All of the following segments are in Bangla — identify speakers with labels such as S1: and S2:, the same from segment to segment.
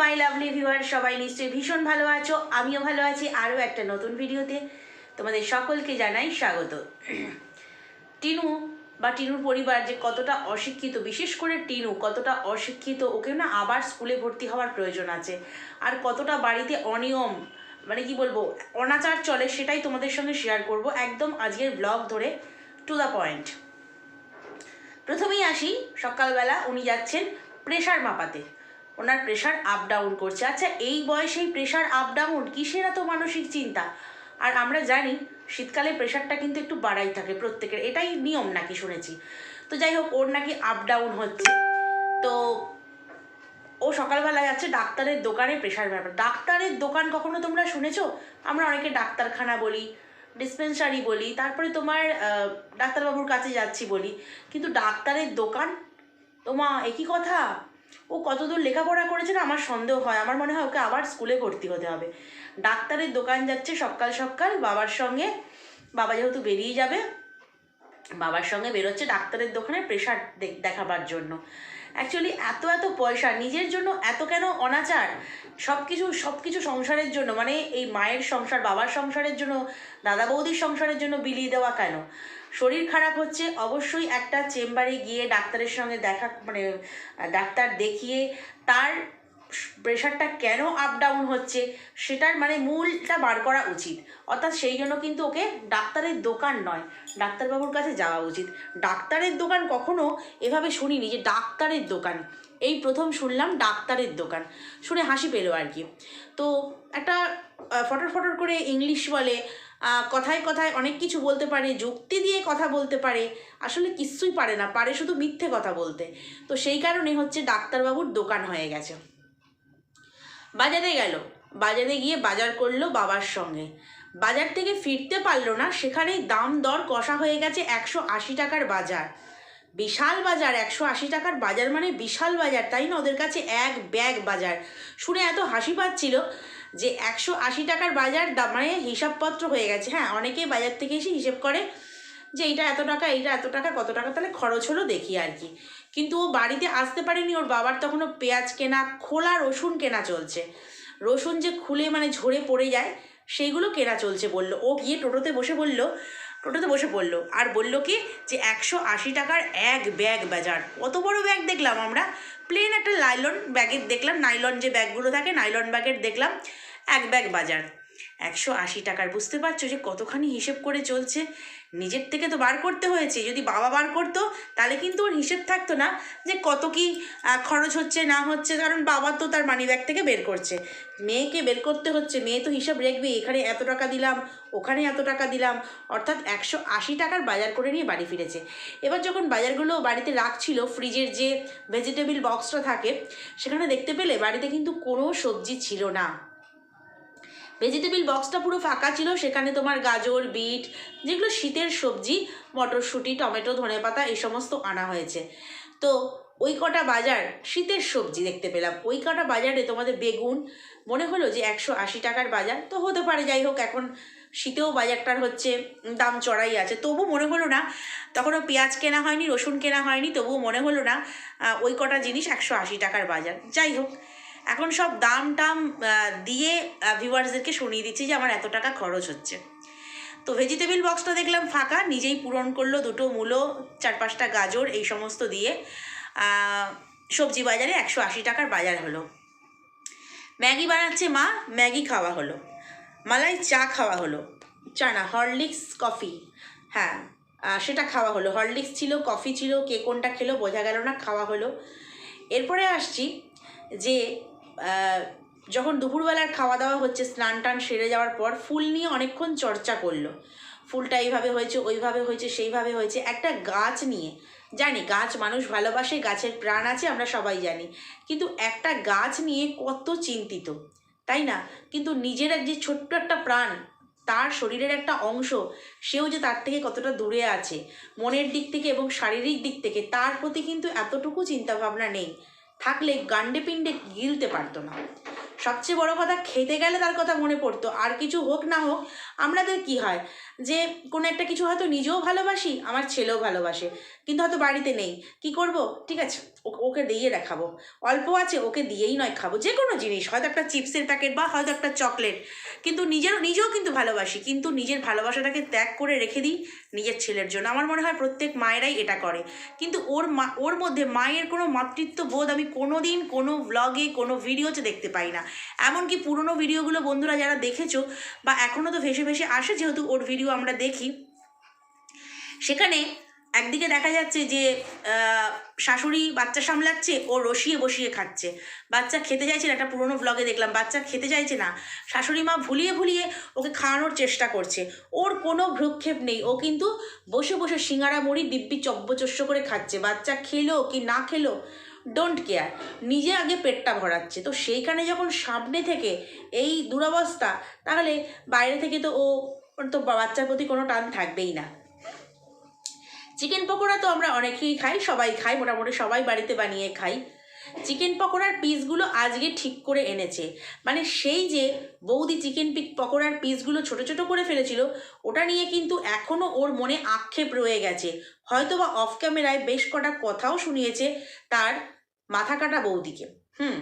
S1: মাই লাভলি ভিউয়ার সবাই নিশ্চয়ই ভীষণ ভালো আছো। আমিও ভালো আছি। আরও একটা নতুন ভিডিওতে তোমাদের সকলকে জানাই স্বাগত। টিনু বা টিনুর পরিবার যে কতটা অশিক্ষিত, বিশেষ করে টিনু কতটা অশিক্ষিত ওকে না আবার স্কুলে ভর্তি হওয়ার প্রয়োজন আছে। আর কতটা বাড়িতে অনিয়ম মানে কি বলব, অনাচার চলে সেটাই তোমাদের সঙ্গে শেয়ার করব একদম আজকের ব্লগ ধরে টু দ্য পয়েন্ট প্রথমেই আসি, সকালবেলা উনি যাচ্ছেন প্রেশার মাপাতে। ওনার প্রেশার আপ ডাউন করছে। আচ্ছা এই বয়সেই প্রেশার আপ ডাউন কিসের এত মানসিক চিন্তা? আর আমরা জানি, শীতকালে প্রেশারটা কিন্তু একটু বাড়াই থাকে প্রত্যেকের, এটাই নিয়ম নাকি শুনেছি। তো যাই হোক, ওর নাকি আপ ডাউন হচ্ছে। তো ও সকালবেলা যাচ্ছে ডাক্তারের দোকানে প্রেশার ব্যাপার ডাক্তারের দোকান কখনো তোমরা শুনেছো? আমরা অনেকে ডাক্তারখানা বলি ডিসপেন্সারি বলি, তারপরে তোমার ডাক্তারবাবুর কাছে যাচ্ছি বলি। কিন্তু ডাক্তারের দোকান? তোমা একই কথা? ও কতদূর লেখাপড়া করেছে না আমার সন্দেহ হয়। আমার মনে হয় ওকে আবার স্কুলে ভর্তি হতে হবে। ডাক্তারের দোকান যাচ্ছে সকাল সকাল, বাবার সঙ্গে। বাবা যেহেতু বেরিয়ে যাবে, বাবার সঙ্গে বেরোচ্ছে ডাক্তারের দোকানে প্রেশার দেখাবার জন্য। অ্যাকচুয়ালি এত এত পয়সা, নিজের জন্য এত কেন অনাচার? সব কিছু সব কিছু সংসারের জন্য মানে এই মায়ের সংসার, বাবার সংসারের জন্য, দাদা বৌদির সংসারের জন্য বিলিয়ে দেওয়া কেন? শরীর খারাপ হচ্ছে, অবশ্যই একটা চেম্বারে গিয়ে ডাক্তারের সঙ্গে দেখা মানে ডাক্তার দেখিয়ে তার প্রেশারটা কেন আপ ডাউন হচ্ছে, সেটার মানে মূলটা বার করা উচিত। অর্থাৎ সেই জন্য কিন্তু ওকে ডাক্তারের দোকান নয়, ডাক্তারবাবুর কাছে যাওয়া উচিত। ডাক্তারের দোকান কখনো এভাবে শুনিনি যে ডাক্তারের দোকান। এই প্রথম শুনলাম ডাক্তারের দোকান। শুনে হাসি পেল আর কি। তো একটা ফটর ফটর করে ইংলিশ বলে কথায় কথায় অনেক কিছু বলতে পারে, যুক্তি দিয়ে কথা বলতে পারে, আসলে কিচ্ছুই পারে না, পারে শুধু মিথ্যে কথা বলতে। তো সেই কারণে হচ্ছে ডাক্তারবাবুর দোকান হয়ে গেছে। বাজারে গেল। বাজারে গিয়ে বাজার করল বাবার সঙ্গে। বাজার থেকে ফিরতে পারল না, সেখানেই দাম দর কষা হয়ে গেছে একশো আশি টাকার বাজার। বিশাল বাজার, একশো আশি টাকার বাজার মানে বিশাল বাজার, তাই না? ওদের কাছে এক ব্যাগ বাজার। শুনে এত হাসি পাচ্ছিল যে একশো আশি টাকার বাজার মানে হিসাবপত্র হয়ে গেছে। হ্যাঁ অনেকেই বাজার থেকে এসে হিসেব করে যে এইটা এত টাকা, এইটা এত টাকা, কত টাকা? তাহলে খরচ হলো দেখি আর কি। কিন্তু ও বাড়িতে আসতে পারেনি, ওর বাবার তখনও পেঁয়াজ কেনা, খোলা রসুন কেনা চলছে। রসুন যে খুলে মানে ঝরে পড়ে যায়, সেইগুলো কেনা চলছে বলল। ও গিয়ে টোটোতে বসে বলল, টোটোতে বসে পড়ল আর বলল কি যে একশো আশি টাকার এক ব্যাগ বাজার। কত বড় ব্যাগ দেখলাম আমরা। প্লেন একটা নাইলন ব্যাগের দেখলাম নাইলন যে ব্যাগগুলো থাকে নাইলন ব্যাগের দেখলাম, এক ব্যাগ বাজার। একশো আশি টাকার। বুঝতে পারছ যে কতখানি হিসেব করে চলছে? নিজের থেকে তো বার করতে হয়েছে। যদি বাবা বার করতো, তাহলে কিন্তু ওর হিসেব থাকতো না যে কত কি খরচ হচ্ছে, না হচ্ছে। কারণ বাবা তো তার মানি ব্যাগ থেকে বের করছে। মেয়েকে বের করতে হচ্ছে। মেয়ে তো হিসাব রাখবে এখানে এত টাকা দিলাম, ওখানে এত টাকা দিলাম। অর্থাৎ একশো আশি টাকার বাজার করে নিয়ে বাড়ি ফিরেছে। এবার যখন বাজারগুলো বাড়িতে রাখছিল ফ্রিজের যে ভেজিটেবিল বক্সটা থাকে, সেখানে দেখতে পেলে বাড়িতে কিন্তু কোনো সবজি ছিল না। ভেজিটেবিল বক্সটা পুরো ফাঁকা ছিল, সেখানে তোমার গাজর, বিট, যেগুলো শীতের সবজি, মটরশুঁটি, টমেটো, ধনেপাতা, এই সমস্ত আনা হয়েছে। তো ওই কটা বাজার শীতের সবজি দেখতে পেলাম। ওই কটা বাজারে তোমাদের বেগুন, মনে হলো যে একশো আশি টাকার বাজার, তো হতে পারে, যাই হোক, এখন শীতেও বাজারটার হচ্ছে দাম চড়াই আছে। তবু মনে হলো না, তখনও পেঁয়াজ কেনা হয়নি, রসুন কেনা হয়নি, তবুও মনে হলো না ওই কটা জিনিস একশো আশি টাকার বাজার। যাই হোক এখন সব দাম টাম দিয়ে ভিউয়ার্সদেরকে শুনিয়ে দিচ্ছি যে আমার এত টাকা খরচ হচ্ছে। তো ভেজিটেবিল বক্সটা দেখলাম ফাঁকা, নিজেই পূরণ করল দুটো মূলো, চার পাঁচটা গাজর, এই সমস্ত দিয়ে। সবজি বাজারে একশো আশি টাকার বাজার হলো। ম্যাগি বানাচ্ছে মা, ম্যাগি খাওয়া হলো। মালাই চা খাওয়া হলো। চা না, হরলিক্স কফি। হ্যাঁ সেটা খাওয়া হলো। হরলিক্স ছিল, কফি ছিল, কে কোনটা খেলো বোঝা গেল না, খাওয়া হলো। এরপরে আসছি যে যখন দুপুরবেলার খাওয়া দাওয়া হচ্ছে স্নান টান সেরে যাওয়ার পর ফুল নিয়ে অনেকক্ষণ চর্চা করল। ফুলটা এইভাবে হয়েছে, ওইভাবে হয়েছে, সেইভাবে হয়েছে। একটা গাছ নিয়ে, জানি গাছ মানুষ ভালোবাসে, গাছের প্রাণ আছে, আমরা সবাই জানি। কিন্তু একটা গাছ নিয়ে কত চিন্তিত, তাই না? কিন্তু নিজের যে ছোট্ট একটা প্রাণ, তার শরীরের একটা অংশ, সেও যে তার থেকে কতটা দূরে আছে, মনের দিক থেকে এবং শারীরিক দিক থেকে, তার প্রতি কিন্তু এতটুকু চিন্তাভাবনা নেই। থাকলে গান্ডে পিণ্ডে গিলতে পারতো না। সবচেয়ে বড় কথা, খেতে গেলে তার কথা মনে পড়তো। আর কিছু হোক না হোক, আমাদের কি হয়? যে কোনো একটা কিছু হয়তো নিজেও ভালোবাসি, আমার ছেলেও ভালোবাসে, কিন্তু হয়তো বাড়িতে নেই। কি করব? ঠিক আছে। ওকে দিয়ে দেখাবো। অল্প আছে, ওকে দিয়েই নয়, খাব। যে কোনো জিনিস, হয়তো একটা চিপসের প্যাকেট বা হয়তো একটা চকলেট কিন্তু নিজের, নিজেও কিন্তু ভালোবাসি। কিন্তু নিজের ভালোবাসাটাকে ত্যাগ করে রেখে দিই নিজের ছেলের জন্য। আমার মনে হয় প্রত্যেক মায়েরাই এটা করে। কিন্তু ওর মা, ওর মধ্যে মায়ের কোনো মাতৃত্ব বোধ আমি কোনো দিন কোনো ব্লগে কোনো ভিডিওতে দেখতে পাই না। এমনকি পুরনো ভিডিওগুলো বন্ধুরা যারা দেখেছ বা এখনও তো ভেসে ভেসে আসে, যেহেতু ওর ভিডিও আমরা দেখি, সেখানে একদিকে দেখা যাচ্ছে যে শাশুড়ি বাচ্চা সামলাচ্ছে, ও রসিয়ে বসিয়ে খাচ্ছে। বাচ্চা খেতে চাইছে না, একটা পুরোনো ব্লগে দেখলাম, বাচ্চা খেতে চাইছে না, শাশুড়ি মা ভুলিয়ে ভুলিয়ে ওকে খাওয়ানোর চেষ্টা করছে। ওর কোনো ভ্রুক্ষেপ নেই, ও কিন্তু বসে বসে সিঙ্গারা মুড়ি, দিব্যি চব্বচস্য করে খাচ্ছে। বাচ্চা খেলো কি না খেলো ডোন্ট কেয়ার নিজে আগে পেটটা ভরাচ্ছে। তো সেইখানে যখন সামনে থেকে এই দুরবস্থা, তাহলে বাইরে থেকে তো ও, তো বাচ্চার প্রতি কোনো টান থাকবেই না। চিকেন পকোড়া তো আমরা অনেকেই খাই, সবাই খাই, মোটামুটি সবাই বাড়িতে বানিয়ে খাই। চিকেন পকোড়ার পিসগুলো আজকে ঠিক করে এনেছে। মানে সেই যে বৌদি চিকেন পিক পকোড়ার পিসগুলো ছোট ছোট করে ফেলেছিল, ওটা নিয়ে কিন্তু এখনও ওর মনে আক্ষেপ রয়ে গেছে। হয়তো বা অফ ক্যামেরায় বেশ কটা কথাও শুনিয়েছে তার মাথা কাটা বৌদিকে। হুম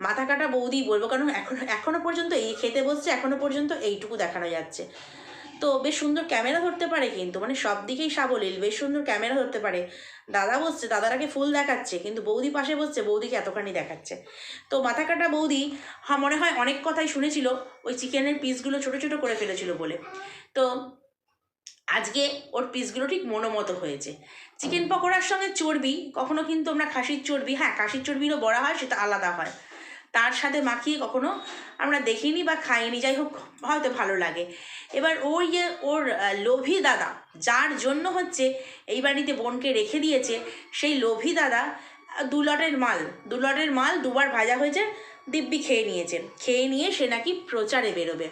S1: মাথা কাটা বৌদি বলব, কারণ এখন, এখনও পর্যন্ত এই খেতে বসছে, এখনও পর্যন্ত এইটুকু দেখানো যাচ্ছে। তো বেশ সুন্দর ক্যামেরা ধরতে পারে কিন্তু মানে সব দিকেই সাবলীল, বেশ সুন্দর ক্যামেরা ধরতে পারে। দাদা বসছে দাদারাকে ফুল দেখাচ্ছে, কিন্তু বৌদি পাশে বসছে, বৌদিকে এতখানি দেখাচ্ছে। তো মাথা কাটা বৌদি মনে হয় অনেক কথাই শুনেছিল, ওই চিকেনের পিসগুলো ছোট ছোট করে ফেলেছিল বলে। তো আজকে ওর পিসগুলো ঠিক মনোমতো হয়েছে। চিকেন পকোড়ার সঙ্গে চর্বি, কখনো কিন্তু আমরা খাসির চর্বি হ্যাঁ খাসির চর্বিরও বড়া হয়, সেটা আলাদা হয়। তার সাথে মাখিয়ে কখনো আমরা দেখিনি বা খাইনি, যাই হোক, হয়তো ভালো লাগে। এবার ওই যে ওর লোভী দাদা, যার জন্য হচ্ছে এই বাড়িতে বোনকে রেখে দিয়েছে, সেই লোভী দাদা দু লটের মাল, দু লটের মাল দুবার ভাজা হয়েছে, দিব্যি খেয়ে নিয়েছে। খেয়ে নিয়ে সে নাকি প্রচারে বেরোবে।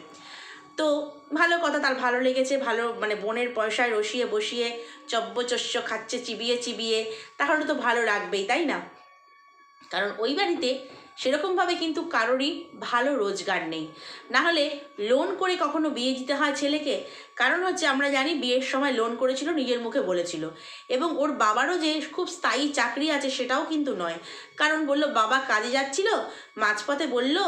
S1: তো ভালো কথা, তার ভালো লেগেছে, ভালো মানে বোনের পয়সায় রসিয়ে বসিয়ে চব্বচস্য খাচ্ছে, চিবিয়ে চিবিয়ে, তাহলে তো ভালো লাগবেই, তাই না? কারণ ওই বাড়িতে সেরকমভাবে কিন্তু কারোরই ভালো রোজগার নেই। না হলে লোন করে কখনো বিয়ে দিতে হয় ছেলেকে? কারণ হচ্ছে আমরা জানি বিয়ের সময় লোন করেছিল, নিজের মুখে বলেছিল। এবং ওর বাবারও যে খুব স্থায়ী চাকরি আছে সেটাও কিন্তু নয়। কারণ বলল, বাবা কাজে যাচ্ছিল, মাঝপথে বলল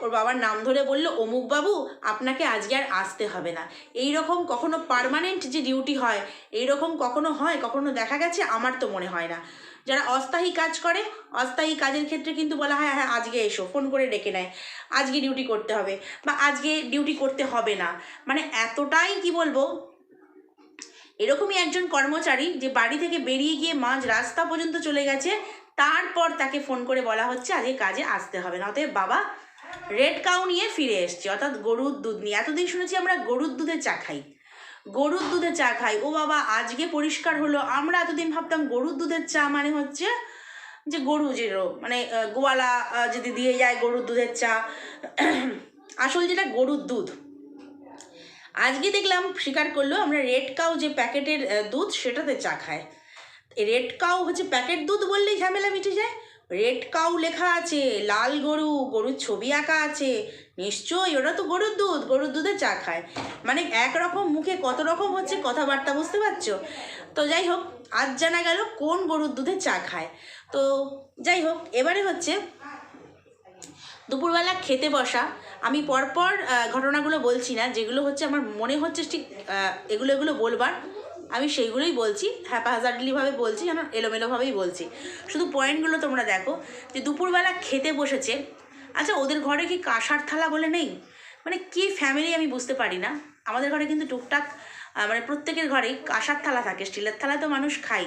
S1: ওর বাবার নাম ধরে বলল অমুক বাবু আপনাকে আজকে আর আসতে হবে না। এই রকম কখনো পার্মানেন্ট যে ডিউটি হয় এই রকম কখনো হয়, কখনো দেখা গেছে, আমার তো মনে হয় না। যারা অস্থায়ী কাজ করে, অস্থায়ী কাজের ক্ষেত্রে কিন্তু বলা হয় হ্যাঁ আজকে এসো, ফোন করে ডেকে নেয়। আজকে ডিউটি করতে হবে বা আজকে ডিউটি করতে হবে না। মানে এতটাই, কি বলব, এরকমই একজন কর্মচারী যে বাড়ি থেকে বেরিয়ে গিয়ে মাঝ রাস্তা পর্যন্ত চলে গেছে, তারপর তাকে ফোন করে বলা হচ্ছে, আজকে কাজে আসতে হবে না। অতএব বাবা রেড কাউ নিয়ে ফিরে এসছে, অর্থাৎ গরুর দুধ নিয়ে। এতদিন শুনেছি আমরা গরুর দুধে চা খাই। গরুর দুধে চা খাই। ও বাবা, আজকে পরিষ্কার হলো। আমরা এতদিন ভাবতাম গরুর দুধের চা মানে হচ্ছে যে গরু যে মানে গোয়ালা যদি দিয়ে যায় গরুর দুধের চা। আসল যেটা গরুর দুধ। আজকে দেখলাম স্বীকার করল, আমরা রেড কাউ যে প্যাকেটের দুধ, সেটাতে চা খায়। রেড কাউ হচ্ছে প্যাকেট দুধ বললেই ঝামেলা মিটে যায়। রেড কাউ লেখা আছে, লাল গরু, গরুর ছবি আঁকা আছে। নিশ্চয়ই, ওরা তো গরুর দুধ, গরুর দুধে চা খায়। মানে একরকম মুখে কত রকম হচ্ছে কথাবার্তা বুঝতে পারছ? তো যাই হোক, আজ জানা গেল কোন গরুর দুধে চা খায়। তো যাই হোক, এবারে হচ্ছে দুপুরবেলা খেতে বসা। আমি পরপর ঘটনাগুলো বলছি না, যেগুলো হচ্ছে আমার মনে হচ্ছে ঠিক এগুলো এগুলো বলবার। আমি সেইগুলোই বলছি হ্যাপাহাজার্ডলিভাবে বলছি, যেন এলোমেলোভাবেই বলছি। শুধু পয়েন্টগুলো তোমরা দেখো, যে দুপুরবেলা খেতে বসেছে আচ্ছা ওদের ঘরে কি কাঁসার থালা বলে নেই? মানে কি ফ্যামিলি আমি বুঝতে পারি না। আমাদের ঘরে কিন্তু টুকটাক মানে প্রত্যেকের ঘরেই কাঁসার থালা থাকে, স্টিলের থালায় তো মানুষ খাই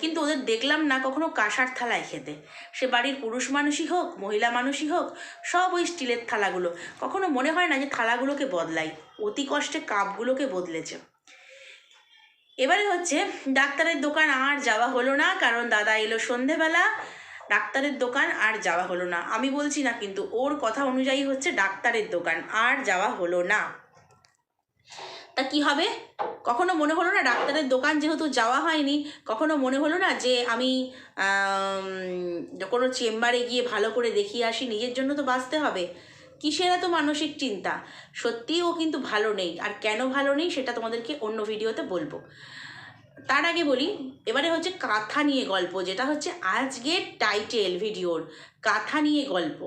S1: কিন্তু ওদের দেখলাম না কখনো কাঁসার থালায় খেতে। সে বাড়ির পুরুষ মানুষই হোক, মহিলা মানুষই হোক, সব ওই স্টিলের থালাগুলো। কখনো মনে হয় না যে থালাগুলোকে বদলাই অতি কষ্টে কাপগুলোকে বদলেছে। এবারে হচ্ছে ডাক্তারের দোকান আর যাওয়া হলো না, কারণ দাদা এলো সন্ধেবেলা। ডাক্তারের দোকান আর যাওয়া হলো না। আমি বলছি না, কিন্তু ওর কথা অনুযায়ী হচ্ছে ডাক্তারের দোকান আর যাওয়া হলো না। তা কি হবে? কখনো মনে হলো না ডাক্তারের দোকান যেহেতু যাওয়া হয়নি? কখনো মনে হলো না যে আমি কোনো চেম্বারে গিয়ে ভালো করে দেখিয়ে আসি, নিজের জন্য তো বাঁচতে হবে? কিসের এত মানসিক চিন্তা? সত্যিই ও কিন্তু ভালো নেই। আর কেন ভালো নেই সেটা তোমাদেরকে অন্য ভিডিওতে বলব। তার আগে বলি, এবারে হচ্ছে কাঁথা নিয়ে গল্প, যেটা হচ্ছে আজকের টাইটেল ভিডিওর, কাঁথা নিয়ে গল্প।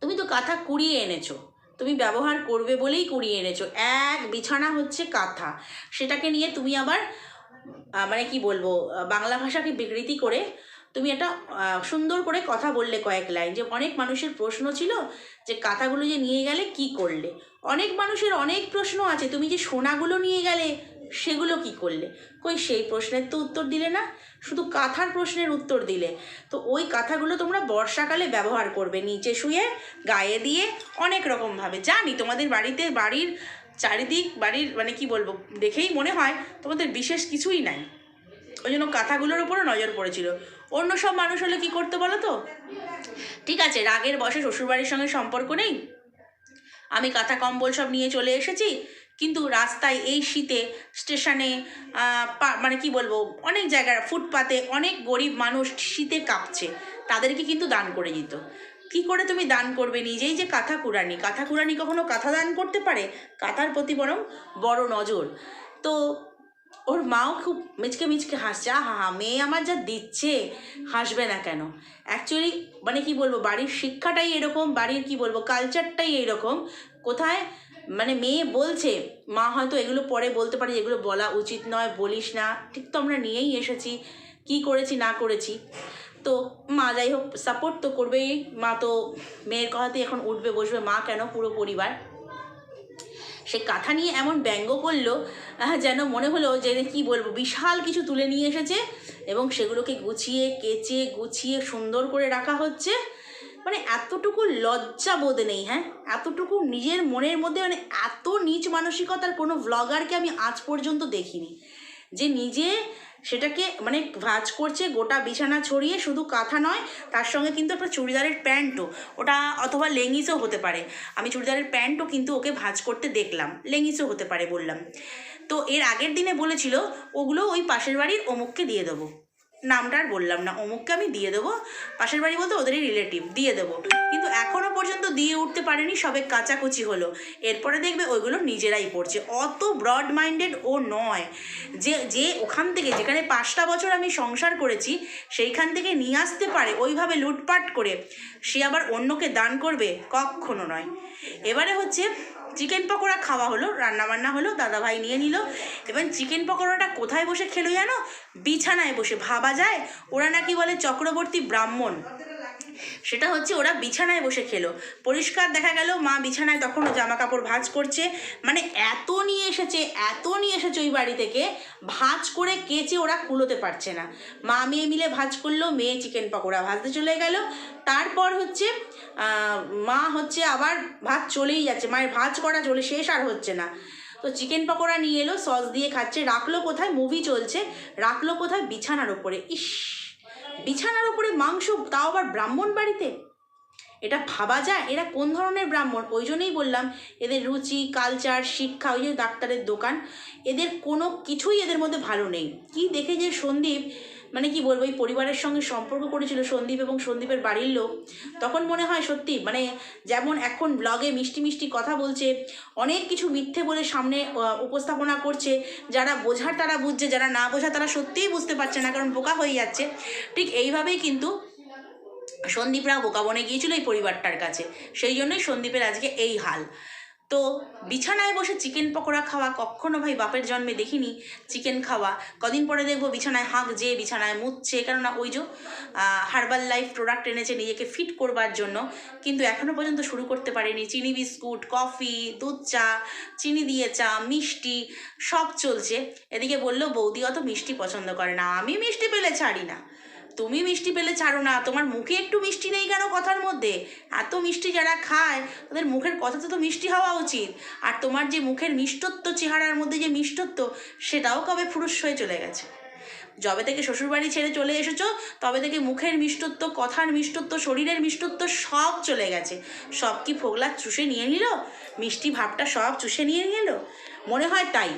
S1: তুমি তো কাঁথা কুড়িয়ে এনেছো। তুমি ব্যবহার করবে বলেই কুড়িয়ে এনেছো। এক বিছানা হচ্ছে কাঁথা। সেটাকে নিয়ে তুমি আবার মানে কি বলব বাংলা ভাষাকে বিকৃতি করে তুমি একটা সুন্দর করে কথা বললে কয়েক লাইন যে অনেক মানুষের প্রশ্ন ছিল যে কাঁথাগুলো যে নিয়ে গেলে কি করলে। অনেক মানুষের অনেক প্রশ্ন আছে, তুমি যে সোনাগুলো নিয়ে গেলে সেগুলো কি করলে? কই সেই প্রশ্নের তো উত্তর দিলে না, শুধু কাঁথার প্রশ্নের উত্তর দিলে। তো ওই কাঁথাগুলো তোমরা বর্ষাকালে ব্যবহার করবে, নিচে শুয়ে, গায়ে দিয়ে, অনেক রকমভাবে। জানি তোমাদের বাড়িতে, বাড়ির চারিদিক, বাড়ির মানে কি বলব, দেখেই মনে হয় তোমাদের বিশেষ কিছুই নাই। ওই জন্য কাঁথাগুলোর উপরও নজর পড়েছিল। অন্য সব মানুষ হলে কি করতে বলো তো? ঠিক আছে, রাগের বসে শ্বশুরবাড়ির সঙ্গে সম্পর্ক নেই। আমি কাঁথা কম্বল সব নিয়ে চলে এসেছি, কিন্তু রাস্তায় এই শীতে স্টেশনে মানে কি বলব, অনেক জায়গায় ফুটপাতে অনেক গরিব মানুষ শীতে কাঁপছে, তাদেরকে কিন্তু দান করে দিত। কি করে তুমি দান করবে? নিজেই যে কাঁথা কুড়ানি। কাঁথা কুড়ানি কখনো কাঁথা দান করতে পারে? কাঁথার প্রতি বরং বড় নজর। তো ওর মাও খুব মিচকে মিচকে হাসছে, আহা, হা, মেয়ে আমার যা দিচ্ছে। হাসবে না কেন? অ্যাকচুয়ালি মানে কি বলব, বাড়ির শিক্ষাটাই এরকম, বাড়ির কি বলব কালচারটাই এইরকম কোথায়? মানে মেয়ে বলছে, মা, হয়তো এগুলো পরে বলতে পারে, এগুলো বলা উচিত নয়, বলিস না। ঠিক তো আমরা নিয়েই এসেছি, কি করেছি, না করেছি। তো মা, যাই হোক সাপোর্ট তো করবেই। মা তো, মেয়ের কথাতেই এখন উঠবে, বসবে। মা কেন পুরো পরিবার? সে কাঁথা নিয়ে এমন ব্যঙ্গ করল যেন মনে হলো যে কি বলব, বিশাল কিছু তুলে নিয়ে এসেছে এবং সেগুলোকে গুছিয়ে, কেচে, গুছিয়ে সুন্দর করে রাখা হচ্ছে। মানে এতটুকু লজ্জা বোধ নেই হ্যাঁ? এতটুকু নিজের মনের মধ্যে মানে এত নিচ মানসিকতার কোনো ব্লগারকে আমি আজ পর্যন্ত দেখিনি। যে নিজে সেটাকে মানে ভাজ করছে, গোটা বিছানা ছড়িয়ে শুধু কাঁথা নয়, তার সঙ্গে কিন্তু একটা চুড়িদারের প্যান্টও, ওটা অথবা লেগিংসও হতে পারে। আমি চুড়িদারের প্যান্টও কিন্তু ওকে ভাজ করতে দেখলাম, লেগিংসও হতে পারে বললাম। তো এর আগের দিনে বলেছিল, ওগুলো ওই পাশের বাড়ির অমুককে দিয়ে দেবো। নামটা আর বললাম না। অমুককে আমি দিয়ে দেবো। পাশের বাড়ি বলতে ওদেরই রিলেটিভ দিয়ে দেবো। কিন্তু এখনও পর্যন্ত দিয়ে উঠতে পারেনি, সবে কাচাকুচি হলো। এরপরে দেখবে ওইগুলো নিজেরাই পড়ছে অত ব্রড মাইন্ডেড ও নয় যে যে ওখান থেকে যেখানে পাঁচটা বছর আমি সংসার করেছি, সেইখান থেকে নিয়ে আসতে পারে, ওইভাবে লুটপাট করে, সে আবার অন্যকে দান করবে, কখনো নয়। এবারে হচ্ছে চিকেন পকোড়া খাওয়া হলো, রান্নাবান্না হলো, দাদাভাই নিয়ে নিল। এবং চিকেন পকোড়াটা কোথায় বসে খেলো জানো? বিছানায় বসে, ভাবা যায়? ওরা নাকি বলে চক্রবর্তী ব্রাহ্মণ। সেটা হচ্ছে ওরা বিছানায় বসে খেলো। পরিষ্কার দেখা গেল, মা বিছানায় তখনও জামা কাপড় ভাঁজ করছে। মানে এত নিয়ে এসেছে, এত নিয়ে এসেছে ওই বাড়ি থেকে, ভাঁজ করে কেচে ওরা কুলোতে পারছে না। মা মেয়ে মিলে ভাঁজ করল, মেয়ে চিকেন পকোড়া ভাজতে চলে গেল। তারপর হচ্ছে মা হচ্ছে আবার ভাত চলেই যাচ্ছে মায়ের ভাঁজ করা চলে, শেষ আর হচ্ছে না। তো চিকেন পকোড়া নিয়ে এলো, সস দিয়ে খাচ্ছে, রাখল কোথায়, মুভি চলছে, রাখল কোথায়, বিছানার ওপরে। ইস! বিছানার উপরে মাংস, তাও আবার ব্রাহ্মণ বাড়িতে? এটা ভাবা যায়? এরা কোন ধরনের ব্রাহ্মণ? ওই জন্যই বললাম, এদের রুচি কালচার শিক্ষা, ওই যে ডাক্তারের দোকান, এদের কোনো কিছুই এদের মধ্যে ভালো নেই। কি দেখে যে সন্দীপ মানে কি বলব, এই পরিবারের সঙ্গে সম্পর্ক করেছিল সন্দীপ এবং সন্দীপের বাড়ির লোক। তখন মনে হয় সত্যি মানে যেমন এখন ব্লগে মিষ্টি মিষ্টি কথা বলছে, অনেক কিছু মিথ্যে বলে সামনে উপস্থাপনা করছে, যারা বোঝার তারা বুঝছে, যারা না বোঝার তারা সত্যিই বুঝতে পারছে না, কারণ বোকা হয়ে যাচ্ছে। ঠিক এইভাবেই কিন্তু সন্দীপরাও বোকা বনে গিয়েছিল এই পরিবারটার কাছে। সেই জন্যই সন্দীপের আজকে এই হাল। তো বিছানায় বসে চিকেন পকোড়া খাওয়া কখনো ভাই বাপের জন্মে দেখিনি, চিকেন খাওয়া। কদিন পরে দেখব বিছানায় হাঁক যে, বিছানায় মুচ্ছে কেননা ওই যে হার্বাল লাইফ প্রোডাক্ট এনেছে নিজেকে ফিট করবার জন্য। কিন্তু এখনও পর্যন্ত শুরু করতে পারিনি। চিনি বিস্কুট, কফি, দুধ চা, চিনি দিয়ে চা, মিষ্টি, সব চলছে। এদিকে বলল, বৌদি অত মিষ্টি পছন্দ করে না। আমি মিষ্টি পেলে ছাড়ি না। তুমি মিষ্টি পেলে ছাড়ো না। তোমার মুখে একটু মিষ্টি নেই কেন কথার মধ্যে? এত মিষ্টি যারা খায় তাদের মুখের কথাতে তো মিষ্টি হওয়া উচিত। আর তোমার যে মুখের মিষ্টত্ব, চেহারার মধ্যে যে মিষ্টত্ব, সেটাও কবে ফুরুষ হয়ে চলে গেছে? যবে থেকে শ্বশুরবাড়ি ছেড়ে চলে এসেছ, তবে থেকে মুখের মিষ্টত্ব, কথার মিষ্টত্ব, শরীরের মিষ্টত্ব সব চলে গেছে। সব কি ফোগলা চুষে নিয়ে নিল? মিষ্টি ভাবটা সব চুষে নিয়ে নিল? মনে হয় তাই।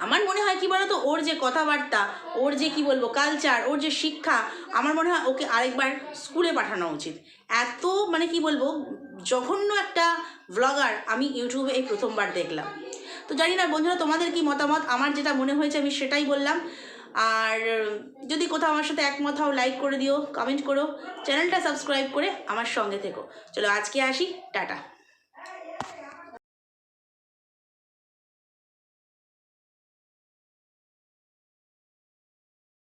S1: আমার মনে হয় কি বলতো, ওর যে কথাবার্তা, ওর যে কি বলব কালচার ওর যে শিক্ষা, আমার মনে হয় ওকে আরেকবার স্কুলে পাঠানো উচিত। এত মানে কি বলব, জঘন্য একটা ব্লগার আমি ইউটিউবে এই প্রথমবার দেখলাম। তো জানি না বন্ধুরা, তোমাদের কি মতামত? আমার যেটা মনে হয়েছে আমি সেটাই বললাম। আর যদি কোথাও আমার সাথে একমত হও লাইক করে দিও কমেন্ট করো চ্যানেলটা সাবস্ক্রাইব করে আমার সঙ্গে থেকো। চলো আজকে আসি, টাটা।